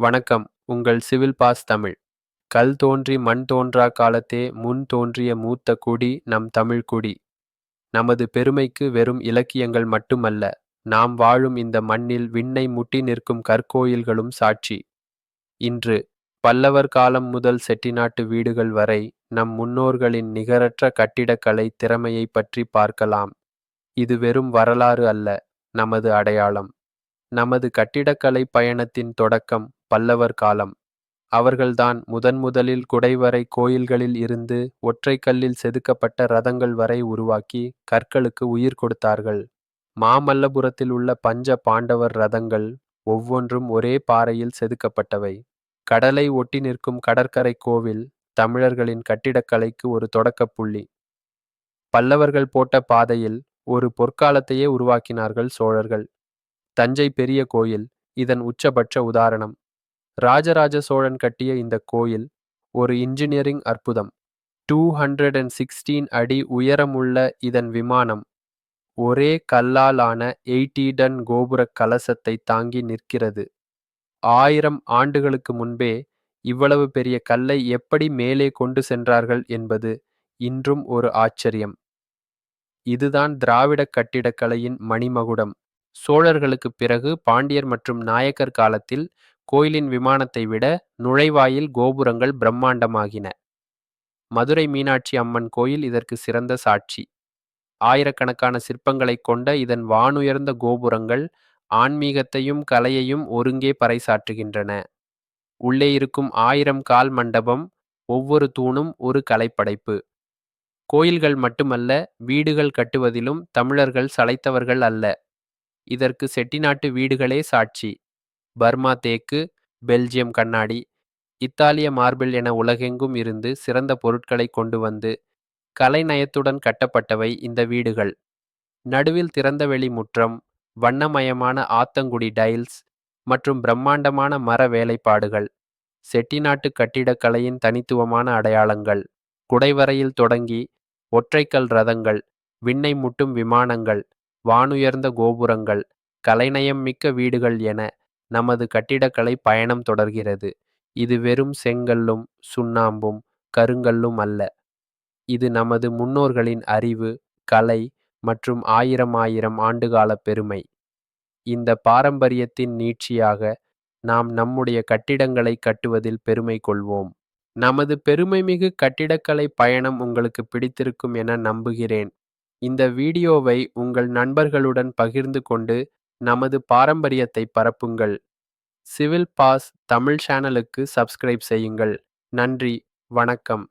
வணக்கம். உங்கள் civil pass Tamil. கல் தோன்றி மண் தோன்றா காலத்தே முன் தோன்றிய மூத்த குடி நம் தமிழ் குடி. நமது பெருமைக்கு வெறும் இலக்கியங்கள் மட்டுமல்ல நாம் வாழும் இந்த மண்ணில் விண்ணை முட்டி நிற்கும் கற்கோயில்களும் சாட்சி. இன்று பல்லவர் காலம் முதல் செட்டிநாட்டு வீடுகள் வரை நம் முன்னோர்களின் நிகரற்ற கட்டிடக்கலை திறமையை பற்றி பார்க்கலாம். இது வெறும் வரலாறு அல்ல நமது அடையாளம். நமது கட்டிடக்கலை பயணத்தின் தொடக்கம் பல்லவர் காலம். அவர்கள்தான் முதன்முதலில் குடைவரை கோயில்களில் இருந்து ஒற்றை கல்லில் செதுக்கப்பட்ட ரதங்கள் வரை உருவாக்கி கற்களுக்கு உயிர் கொடுத்தார்கள். மாமல்லபுரத்தில் உள்ள பஞ்ச பாண்டவர் ரதங்கள் ஒவ்வொன்றும் ஒரே பாறையில் செதுக்கப்பட்டவை. கடலை ஒட்டி நிற்கும் கடற்கரை கோவில் தமிழர்களின் கட்டிடக்கலைக்கு ஒரு தொடக்கப் புள்ளி. பல்லவர்கள் போட்ட பாதையில் ஒரு பொற்காலத்தையே உருவாக்கினார்கள் சோழர்கள். தஞ்சை பெரிய கோயில் இதன் உச்சபட்ச உதாரணம். ராஜராஜ சோழன் கட்டிய இந்த கோயில் ஒரு இன்ஜினியரிங் அற்புதம். டூ ஹண்ட்ரட் அண்ட் சிக்ஸ்டீன் அடி உயரமுள்ள இதன் விமானம் ஒரே கல்லால் ஆன எயிட்டி டன் கோபுர கலசத்தை தாங்கி நிற்கிறது. ஆயிரம் ஆண்டுகளுக்கு முன்பே இவ்வளவு பெரிய கல்லை எப்படி மேலே கொண்டு சென்றார்கள் என்பது இன்றும் ஒரு ஆச்சரியம். இதுதான் திராவிட கட்டிடக்கலையின் மணிமகுடம். சோழர்களுக்குப் பிறகு பாண்டியர் மற்றும் நாயக்கர் காலத்தில் கோயிலின் விமானத்தை விட நுழைவாயில் கோபுரங்கள் பிரம்மாண்டமாகின. மதுரை மீனாட்சி அம்மன் கோயில் இதற்கு சிறந்த சாட்சி. ஆயிரக்கணக்கான சிற்பங்களை கொண்ட இதன் வானுயர்ந்த கோபுரங்கள் ஆன்மீகத்தையும் கலையையும் ஒருங்கே பறைசாற்றுகின்றன. உள்ளே இருக்கும் ஆயிரம் கால் மண்டபம் ஒவ்வொரு தூணும் ஒரு கலைப்படைப்பு. கோயில்கள் மட்டுமல்ல வீடுகள் கட்டுவதிலும் தமிழர்கள் சளைத்தவர்கள் அல்ல. இதற்கு செட்டிநாட்டு வீடுகளே சாட்சி. பர்மா தேக்கு பெல்ஜியம் கண்ணாடி இத்தாலிய மார்பிள் என உலகெங்கும் இருந்து சிறந்த பொருட்களை கொண்டு வந்து கலைநயத்துடன் கட்டப்பட்டவை இந்த வீடுகள். நடுவில் திறந்தவெளி முற்றம் வண்ணமயமான ஆத்தங்குடி டைல்ஸ் மற்றும் பிரம்மாண்டமான மர வேலைப்பாடுகள் செட்டிநாட்டு கட்டிடக்கலையின் தனித்துவமான அடையாளங்கள் குடைவரையில் தொடங்கி ஒற்றைக்கல் ரதங்கள் விண்ணை முட்டும் விமானங்கள் வானுயர்ந்த கோபுரங்கள் கலைநயம் மிக்க வீடுகள் என நமது கட்டிடக்கலை பயணம் தொடர்கிறது. இது வெறும் செங்கல்லும் சுண்ணாம்பும் கருங்கல்லும் அல்ல. இது நமது முன்னோர்களின் அறிவு கலை மற்றும் ஆயிரம் ஆயிரம் ஆண்டுகால பெருமை. இந்த பாரம்பரியத்தின் நீட்சியாக நாம் நம்முடைய கட்டிடங்களை கட்டுவதில் பெருமை கொள்வோம். நமது பெருமைமிகு கட்டிடக்கலை பயணம் உங்களுக்கு பிடித்திருக்கும் என நம்புகிறேன். இந்த வீடியோவை உங்கள் நண்பர்களுடன் பகிர்ந்து கொண்டு நமது பாரம்பரியத்தை பரப்புங்கள். சிவில் பாஸ் தமிழ் சேனலுக்கு சப்ஸ்கிரைப் செய்யுங்கள். நன்றி. வணக்கம்.